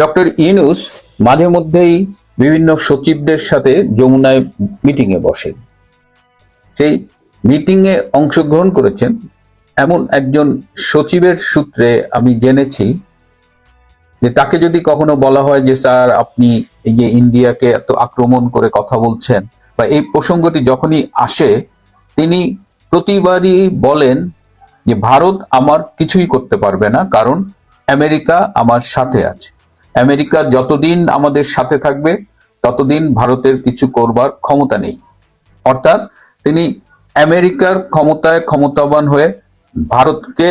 Doctor Yunus মাঝে মধ্যেই বিভিন্ন সচিবদের সাথে যমুনায় মিটিং এ বসেন। সেই মিটিং এ অংশগ্রহণ করেছেন এমন একজন সচিবের সূত্রে আমি জেনেছি যে তাকে যদি কখনো বলা হয় যে, স্যার, আপনি এই যে ইন্ডিয়াকে এত আক্রমণ করে কথা বলছেন বা এই প্রসঙ্গটি যখনই আসে, তিনি প্রতিবারই বলেন যে, ভারত আমার কিছুই করতে পারবে না, কারণ আমেরিকা আমার সাথে আছে। আমেরিকা যতদিন আমাদের সাথে থাকবে, ততদিন ভারতের কিছু করবার ক্ষমতা নেই। অর্থাৎ তিনি আমেরিকার ক্ষমতায় ক্ষমতাবান হয়ে ভারতকে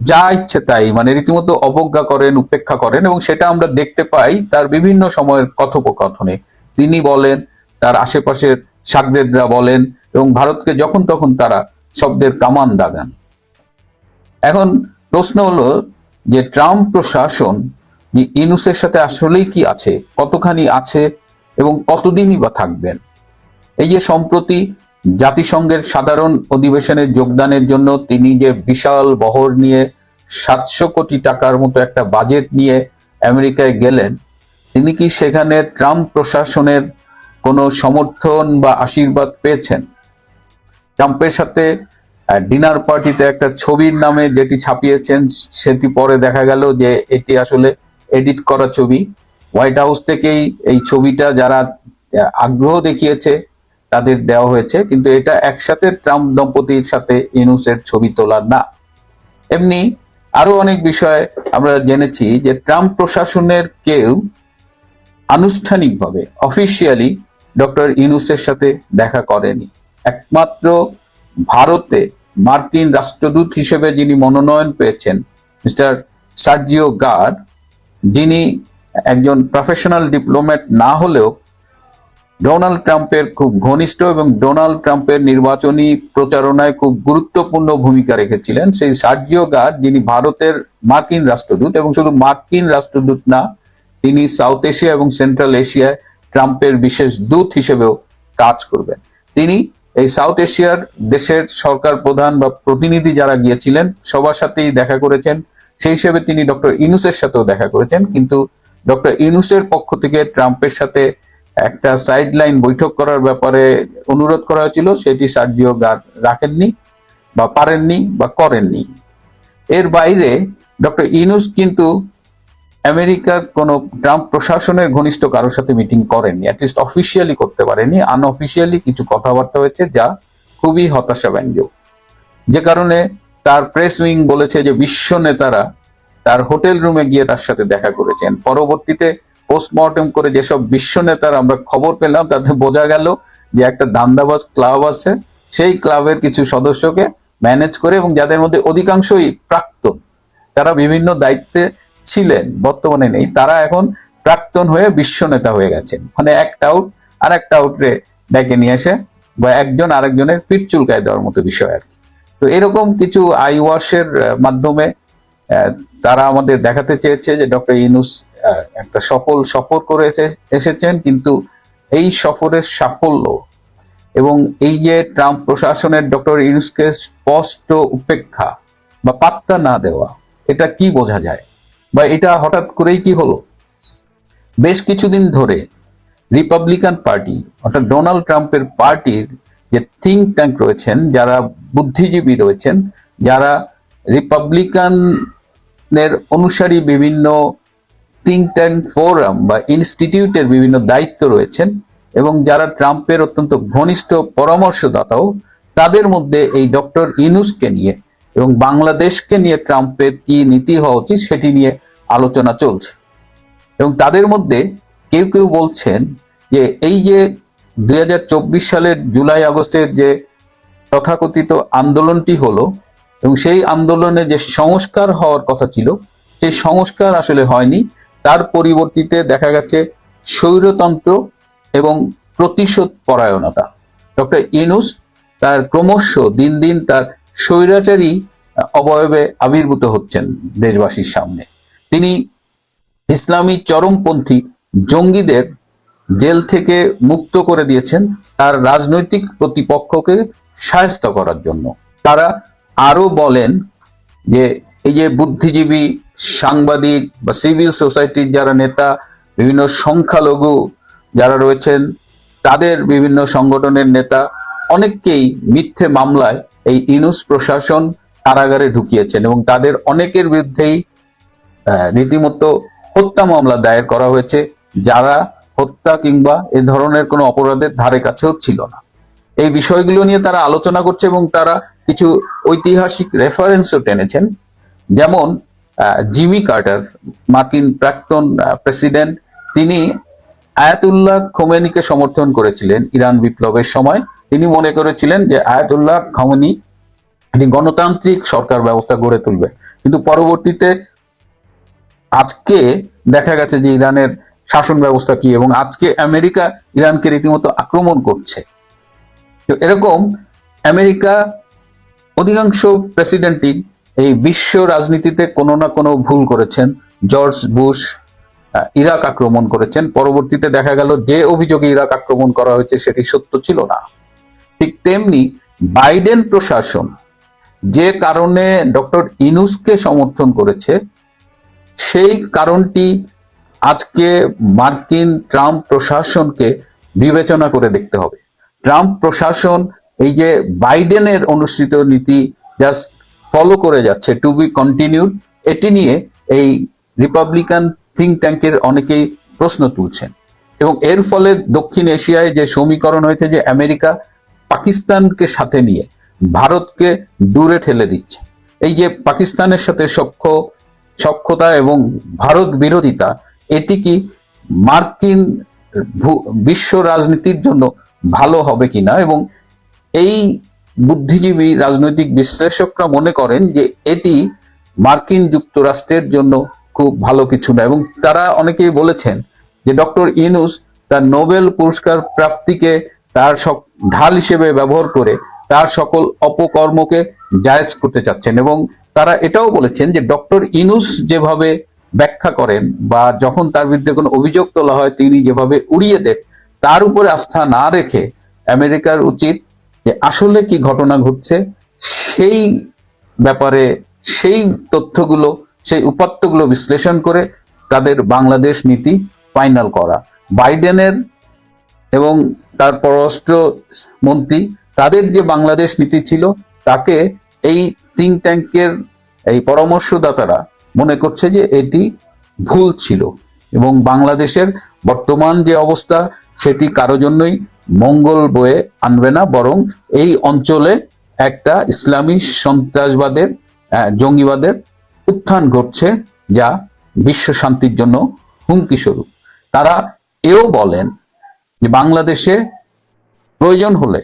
যা ইচ্ছে তাই মানে রীতিমতো অবজ্ঞা করেন, উপেক্ষা করেন এবং সেটা আমরা দেখতে পাই তার বিভিন্ন সময়ের কথোপকথনে। তিনি বলেন, তার আশেপাশের সাগরেদরা বলেন এবং ভারতকে যখন তখন তারা শব্দের কামান দাগান। এখন প্রশ্ন হলো যে ট্রাম্প প্রশাসন ইনুসের সাথে আসলেই কি আছে, কতখানি আছে এবং কতদিনই বা থাকবেন? এই যে সম্প্রতি জাতিসংঘের সাধারণ অধিবেশনে যোগদানের জন্য তিনি যে বিশাল বহর নিয়ে সাতশো কোটি টাকার মতো একটা বাজেট নিয়ে আমেরিকায় গেলেন, তিনি কি সেখানে ট্রাম্প প্রশাসনের কোনো সমর্থন বা আশীর্বাদ পেয়েছেন? ট্রাম্পের সাথে ডিনার পার্টিতে একটা ছবির নামে যেটি ছাপিয়েছেন, সেটি পরে দেখা গেল যে এটি আসলে এডিট করা ছবি। হোয়াইট হাউস থেকেই এই ছবিটা যারা আগ্রহ দেখিয়েছে, তাদের দেওয়া হয়েছে। কিন্তু এটা একসাথে ট্রাম্প দম্পতির সাথে ইনুসের ছবি তোলার না। এমনি আরও অনেক বিষয় আমরা জেনেছি যে ট্রাম্প প্রশাসনের কেউ আনুষ্ঠানিকভাবে অফিসিয়ালি ডক্টর ইনুসের সাথে দেখা করেনি। একমাত্র ভারতে মার্কিন রাষ্ট্রদূত হিসেবে যিনি মনোনয়ন পেয়েছেন, মিস্টার সার্জিও গার যিনি একজন প্রফেশনাল ডিপ্লোম্যাট না হলেও ডোনাল্ড ট্রাম্পের খুব ঘনিষ্ঠ এবং ডোনাল্ড ট্রাম্পের নির্বাচনী প্রচারণায় খুব গুরুত্বপূর্ণ ভূমিকা রেখেছিলেন। সেই সার্জিও গার্ড, যিনি ভারতের মার্কিন রাষ্ট্রদূত এবং শুধু মার্কিন রাষ্ট্রদূত না, তিনি সাউথ এশিয়া এবং সেন্ট্রাল এশিয়ায় ট্রাম্পের বিশেষ দূত হিসেবেও কাজ করবেন। তিনি এই সাউথ এশিয়ার দেশের সরকার প্রধান বা প্রতিনিধি যারা গিয়েছিলেন, সবার সাথেই দেখা করেছেন। সেই হিসেবে তিনি ডক্টর ইনুসের সাথেও দেখা করেছেন, কিন্তু ডক্টর ইনুসের পক্ষ থেকে ট্রাম্পের সাথে একটা সাইড লাইন বৈঠক করার ব্যাপারে অনুরোধ করা হয়েছিল, সেটি সার্জিও গার রাখেননি বা পারেননি বা করেননি। এর বাইরে ডক্টর ইনুস কিন্তু আমেরিকার কোন ট্রাম্প প্রশাসনের ঘনিষ্ঠ কারোর সাথে মিটিং করেননি অ্যাটলিস্ট অফিসিয়ালি করতে পারেনি আনঅফিসিয়ালি কিছু কথাবার্তা হয়েছে যা খুবই হতাশাব্যঞ্জক। যে কারণে তার প্রেস উইং বলেছে যে বিশ্ব নেতারা তার হোটেল রুমে গিয়ে তার সাথে দেখা করেছেন। পরবর্তীতে পোস্টমর্টম করে যেসব বিশ্ব নেতার আমরা খবর পেলাম, তাতে বোঝা গেল যে একটা দান্দাবাজ ক্লাব আছে, সেই ক্লাবের কিছু সদস্যকে ম্যানেজ করে এবং যাদের মধ্যে অধিকাংশই প্রাক্তন, তারা বিভিন্ন দায়িত্বে ছিলেন, বর্তমানে নেই। তারা এখন প্রাক্তন হয়ে বিশ্ব নেতা হয়ে গেছেন। মানে একটা আউট আর একটা আউটরে ডেকে নিয়ে এসে বা একজন আরেকজনের পিঠ চুলকায় দেওয়ার মতো বিষয় আর কি। তো এরকম কিছু আই ওয়াশের মাধ্যমে তারা আমাদের দেখাতে চেয়েছে যে ডক্টর ইনুস একটা সফল সফর করে এসে- এসেছেন, কিন্তু এই সফরের সাফল্য এবং এই যে ট্রাম্প প্রশাসনের ডক্টর ইউনুসকে স্পষ্ট উপেক্ষা বা পাত্তা না দেওয়া, এটা কি বোঝা যায়? বা এটা হঠাৎ করেই কি হলো? বেশ কিছুদিন ধরে রিপাবলিকান পার্টি, অর্থাৎ ডোনাল্ড ট্রাম্পের পার্টির যে থিঙ্ক ট্যাঙ্ক রয়েছেন, যারা বুদ্ধিজীবী রয়েছেন, যারা রিপাবলিকানের অনুসারী বিভিন্ন থিঙ্ক ট্যাঙ্ক ফোরাম বা ইনস্টিটিউটের বিভিন্ন দায়িত্ব রয়েছেন এবং যারা ট্রাম্পের অত্যন্ত ঘনিষ্ঠ পরামর্শদাতাও, তাদের মধ্যে এই ডক্টর ইনুসকে নিয়ে এবং বাংলাদেশকে নিয়ে ট্রাম্পের কি নীতি হওয়া উচিত সেটি নিয়ে আলোচনা চলছে। এবং তাদের মধ্যে কেউ কেউ বলছেন যে এই যে দুই হাজার চব্বিশ সালের জুলাই আগস্টের যে তথাকথিত আন্দোলনটি হলো এবং সেই আন্দোলনে যে সংস্কার হওয়ার কথা ছিল, সেই সংস্কার আসলে হয়নি। তার পরিবর্তিতে দেখা গেছে স্বৈরতন্ত্র এবং প্রতিশোধ পরায়ণতা ডক্টর ইনুস তার ক্রমশ দিন দিন তার স্বৈরাচারী অবয়বে আবির্ভূত হচ্ছেন দেশবাসীর সামনে। তিনি ইসলামী চরমপন্থী জঙ্গিদের জেল থেকে মুক্ত করে দিয়েছেন তার রাজনৈতিক প্রতিপক্ষকে সায়স্ত করার জন্য। তারা আরও বলেন যে, এই যে বুদ্ধিজীবী সাংবাদিক বা সিভিল সোসাইটির যারা নেতা, বিভিন্ন সংখ্যালঘু যারা রয়েছেন, তাদের বিভিন্ন সংগঠনের নেতা, অনেককেই মিথ্যে মামলায় এই ইনুস প্রশাসন কারাগারে ঢুকিয়েছেন এবং তাদের অনেকের বিরুদ্ধেই রীতিমতো হত্যা মামলা দায়ের করা হয়েছে, যারা হত্যা কিংবা এ ধরনের কোনো অপরাধের ধারে কাছেও ছিল না। এই বিষয়গুলো নিয়ে তারা আলোচনা করছে এবং তারা কিছু ঐতিহাসিক রেফারেন্সও টেনেছেন। যেমন জিমি কার্টার, মার্কিন প্রাক্তন প্রেসিডেন্ট, তিনি আয়াতুল্লাহ খোমেনিকে সমর্থন করেছিলেন ইরান বিপ্লবের সময়। তিনি মনে করেছিলেন যে আয়াতুল্লাহ খোমেনি একটি গণতান্ত্রিক সরকার ব্যবস্থা গড়ে তুলবে। কিন্তু পরবর্তীতে আজকে দেখা গেছে যে ইরানের শাসন ব্যবস্থা কি এবং আজকে আমেরিকা ইরানকে রীতিমতো আক্রমণ করছে? তো এরকম আমেরিকা অধিকাংশ প্রেসিডেন্টই এই বিশ্ব রাজনীতিতে কোনো না কোনো ভুল করেছেন। জর্জ বুশ ইরাক আক্রমণ করেছেন। পরবর্তীতে দেখা গেল যে অভিযোগে ইরাক আক্রমণ করা হয়েছে সেটি সত্য ছিল না। ঠিক তেমনি বাইডেন প্রশাসন যে কারণে ডক্টর ইনুসকে সমর্থন করেছে, সেই কারণটি আজকে মার্কিন ট্রাম্প প্রশাসনকে বিবেচনা করে দেখতে হবে। ট্রাম্প প্রশাসন এই যে বাইডেনের অনুসৃত নীতি জাস্ট ফলো করে যাচ্ছে টু বি কন্টিনিউড এটি নিয়ে এই রিপাবলিকান থিঙ্ক ট্যাঙ্কের অনেকেই প্রশ্ন তুলছেন। এবং এর ফলে দক্ষিণ এশিয়ায় যে সমীকরণ হয়েছে যে আমেরিকা পাকিস্তানকে সাথে নিয়ে ভারতকে দূরে ঠেলে দিচ্ছে। এই যে পাকিস্তানের সাথে সখ্য সক্ষতা এবং ভারত বিরোধিতা এটি কি মার্কিন বিশ্ব রাজনীতির জন্য ভালো হবে কিনা? এবং এই বুদ্ধিজীবী রাজনৈতিক বিশ্লেষকরা মনে করেন যে এটি মার্কিন যুক্তরাষ্ট্রের জন্য খুব ভালো কিছু না। এবং তারা অনেকেই বলেছেন যে ডক্টর ইনুস তার নোবেল পুরস্কার প্রাপ্তিকে তার ঢাল হিসেবে ব্যবহার করে তার সকল অপকর্মকে জায়েজ করতে চাচ্ছেন। এবং তারা এটাও বলেছেন যে ডক্টর ইনুস যেভাবে ব্যাখ্যা করেন বা যখন তার বিরুদ্ধে কোনো অভিযোগ তোলা হয়, তিনি যেভাবে উড়িয়ে দেন, তার উপরে আস্থা না রেখে আমেরিকার উচিত যে আসলে কি ঘটনা ঘটছে, সেই ব্যাপারে সেই তথ্যগুলো, সেই উপাত্তগুলো বিশ্লেষণ করে তাদের বাংলাদেশ নীতি ফাইনাল করা। বাইডেনের এবং তার পররাষ্ট্র মন্ত্রী তাদের যে বাংলাদেশ নীতি ছিল, তাকে এই থিঙ্ক ট্যাঙ্কের এই পরামর্শদাতারা মনে করছে যে এটি ভুল ছিল এবং বাংলাদেশের বর্তমান যে অবস্থা, সেটি কারও জন্যই মঙ্গল বয়ে আনবে না, বরং এই অঞ্চলে একটা ইসলামী সন্ত্রাসবাদের জঙ্গিবাদের উত্থান ঘটছে যা বিশ্ব শান্তির জন্য হুমকি স্বরূপ। তারা এও বলেন যে বাংলাদেশে প্রয়োজন হলে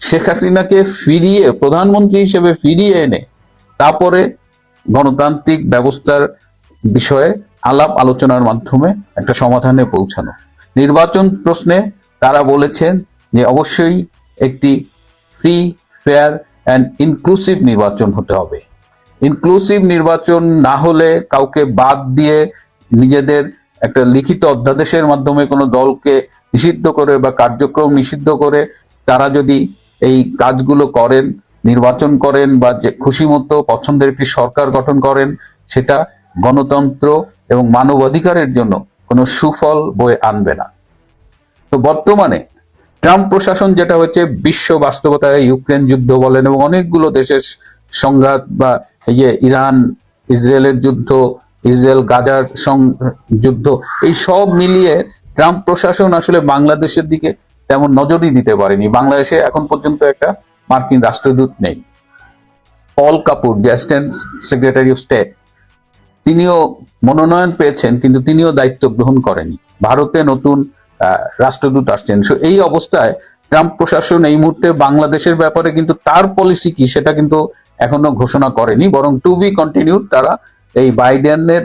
শেখ হাসিনাকে ফিরিয়ে, প্রধানমন্ত্রী হিসেবে ফিরিয়ে এনে, তারপরে গণতান্ত্রিক ব্যবস্থার বিষয়ে আলাপ আলোচনার মাধ্যমে একটা সমাধানে পৌঁছানো। নির্বাচন প্রশ্নে তারা বলেছেন যে অবশ্যই একটি ফ্রি ফেয়ার অ্যান্ড ইনক্লুসিভ নির্বাচন হতে হবে। ইনক্লুসিভ নির্বাচন না হলে কাউকে বাদ দিয়ে নিজেদের একটা লিখিত অধ্যাদেশের মাধ্যমে কোনো দলকে নিষিদ্ধ করে বা কার্যক্রম নিষিদ্ধ করে তারা যদি এই কাজগুলো করেন নির্বাচন করেন বা যে খুশি মতো পছন্দের একটি সরকার গঠন করেন, সেটা গণতন্ত্র এবং মানবাধিকারের জন্য কোনো সুফল বয়ে আনবে না। তো বর্তমানে ট্রাম্প প্রশাসন যেটা হচ্ছে বিশ্ব বাস্তবতায় ইউক্রেন যুদ্ধ বলেন এবং অনেকগুলো দেশের সংঘাত বা এই যে ইরান, ইসরায়েলের যুদ্ধ, ইসরায়েল গাজার যুদ্ধ, এই সব মিলিয়ে ট্রাম্প প্রশাসন আসলে বাংলাদেশের দিকে তেমন নজরই দিতে পারেনি। বাংলাদেশে এখন পর্যন্ত একটা মার্কিন রাষ্ট্রদূত নেই। পল কাপুর যে সেক্রেটারি অফ স্টেট, তিনিও মনোনয়ন পেয়েছেন, কিন্তু তিনিও দায়িত্ব গ্রহণ করেনি ভারতে নতুন রাষ্ট্রদূত আসছেন। সো এই অবস্থায় ট্রাম্প প্রশাসন এই মুহূর্তে বাংলাদেশের ব্যাপারে কিন্তু তার পলিসি কি সেটা কিন্তু এখনও ঘোষণা করেনি, বরং টু বি কন্টিনিউ তারা এই বাইডেনের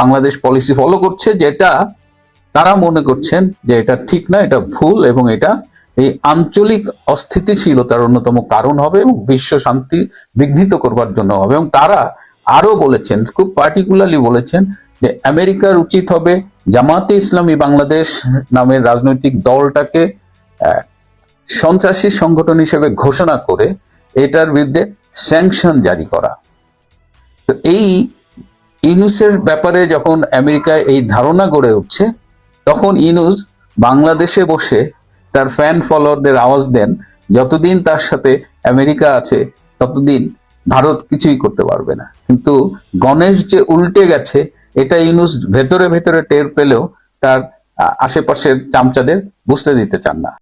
বাংলাদেশ পলিসি ফলো করছে, যেটা তারা মনে করছেন যে এটা ঠিক না, এটা ভুল এবং এটা এই আঞ্চলিক অস্থিতিশীলতার অন্যতম কারণ হবে এবং বিশ্ব শান্তি বিঘ্নিত করবার জন্য হবে। এবং তারা আরও বলেছেন, খুব পার্টিকুলারলি বলেছেন যে আমেরিকার উচিত হবে জামাতে ইসলামী বাংলাদেশ নামের রাজনৈতিক দলটাকে সন্ত্রাসী সংগঠন হিসেবে ঘোষণা করে এটার বিরুদ্ধে স্যাংশন জারি করা। তো এই ইনুসের ব্যাপারে যখন আমেরিকায় এই ধারণা গড়ে উঠছে, তখন ইনুস বাংলাদেশে বসে তার ফ্যান ফলোয়ারদের আওয়াজ দেন, যতদিন তার সাথে আমেরিকা আছে, ততদিন ভারত কিছুই করতে পারবে না। কিন্তু গণেশ যে উল্টে গেছে, এটা ইউনুস ভেতরে ভেতরে টের পেলেও তার আশেপাশের চামচাদের বুঝতে দিতে চান না।